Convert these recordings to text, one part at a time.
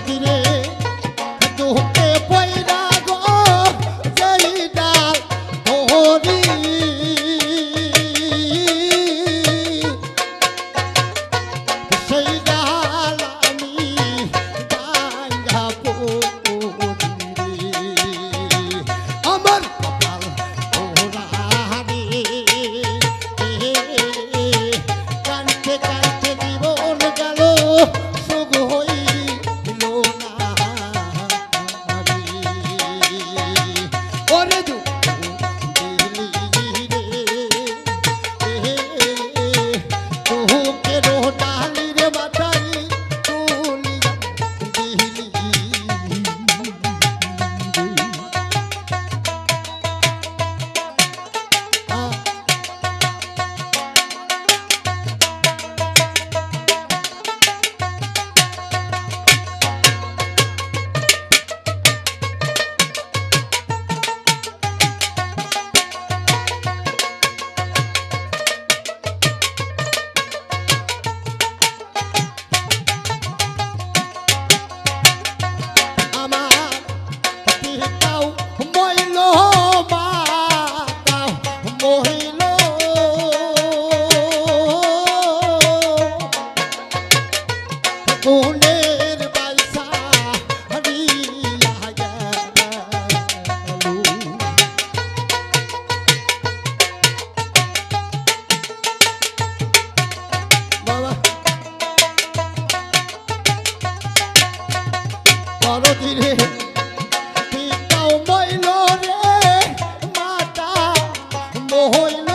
নদীরে চোখে পয়রা গো যেই ডাল ধরি সেই ডাল আমি ডাঙ্গা পড়ি আমার কপাল ওরা রে কানতে কান ধরতি রে। পিতাও মইল রে মাতা মহইল।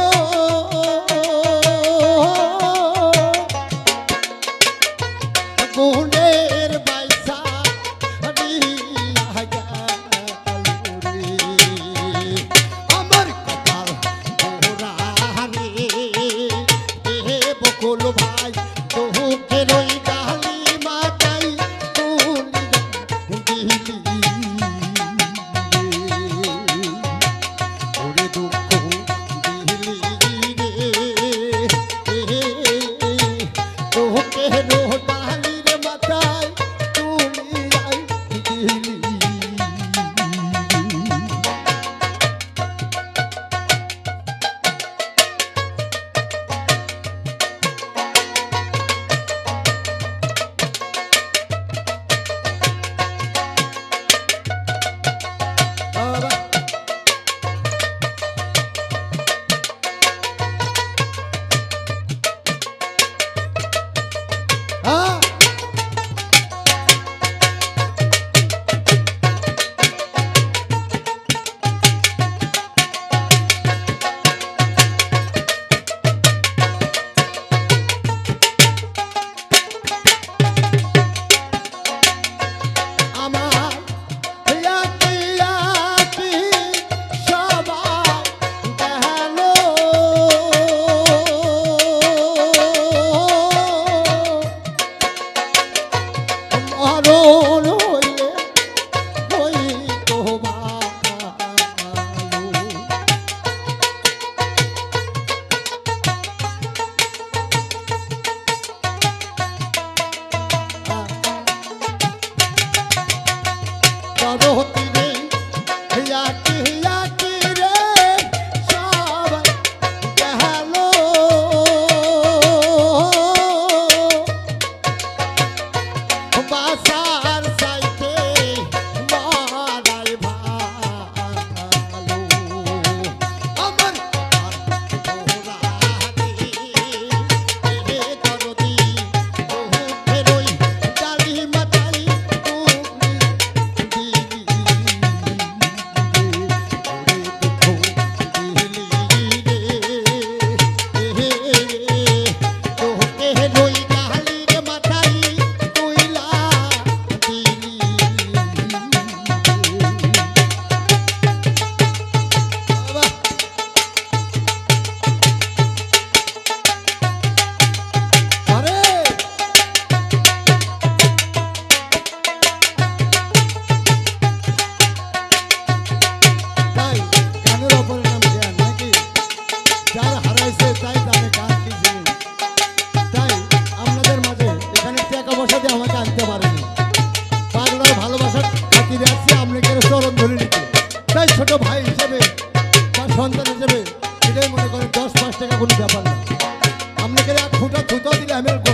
গুণের বাইসা আমার কপাল রাহানি বকুল ভাই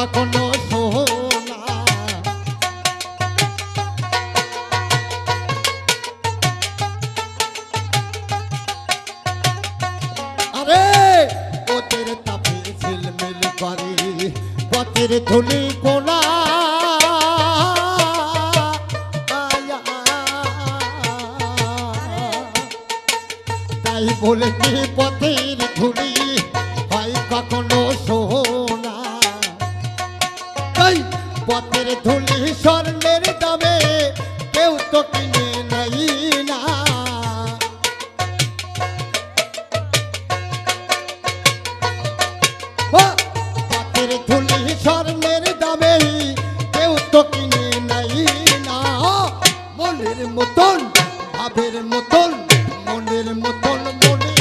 কখনো সোনা আরে পথের ধুলি তাই বলে পথের ধুলি হয় কখনো সোনা পথের ধুলি স্বর্ণের দামে কেউ তো কিনে নাই না। পথের ধুলি স্বর্ণের দামে কেউ তো কিনে নাই না। মনের মতন, ভাবের মতন, মনের মতন মনের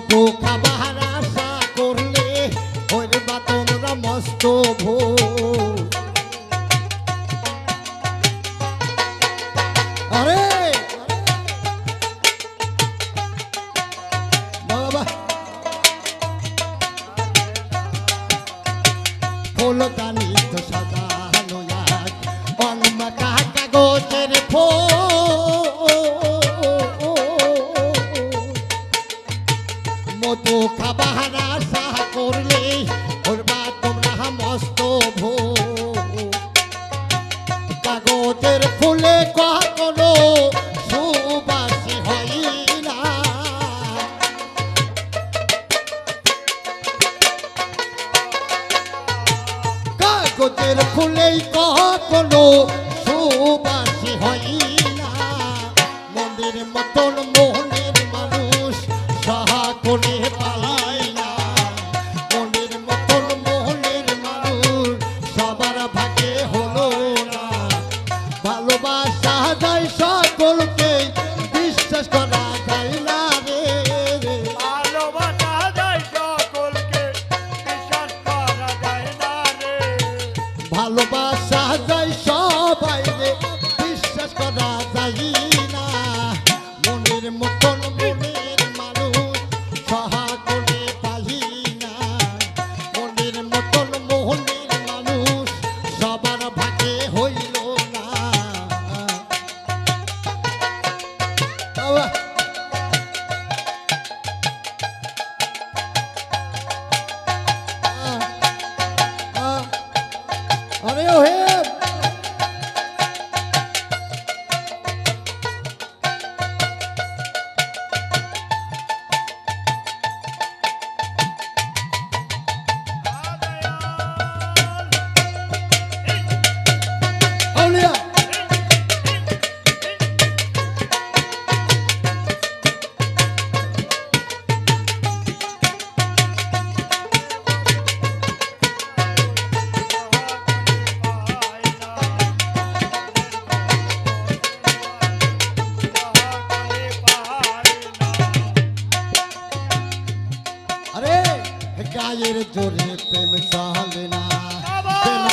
মধু খাবার আশা করলে, হইবা তোমরা মস্ত ভুল আরে! বাবা। ফুলদানি তো সাজানো এক অলমাকা কাগজের ফুল। কাগজের ফুলেই কখনো সুবাসী হয় না। মন্দির মতন মোহনের সবাই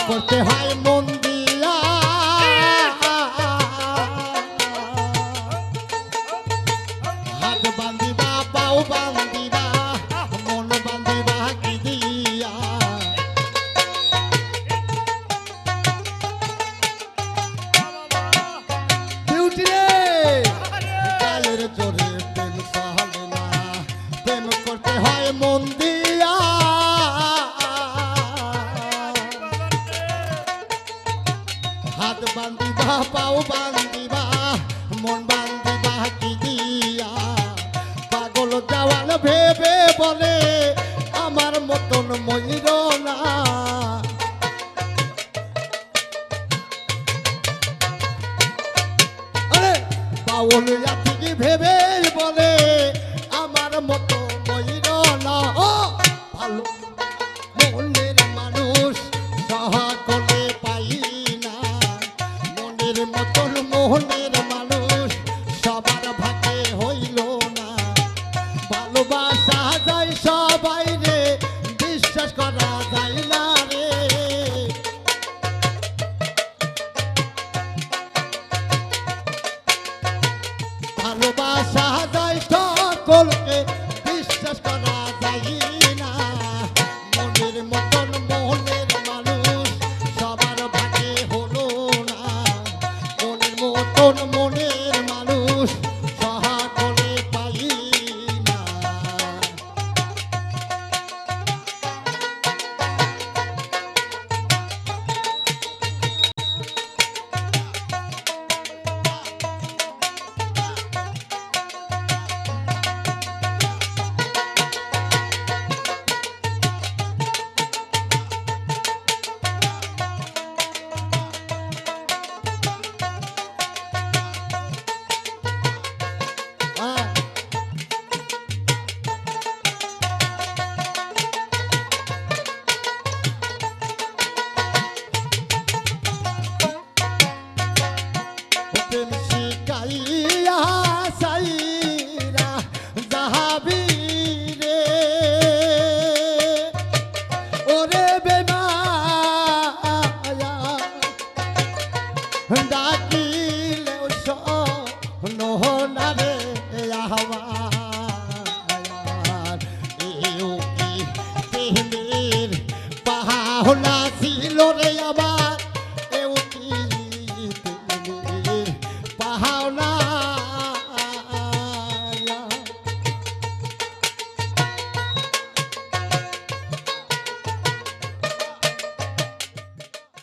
করতে হয়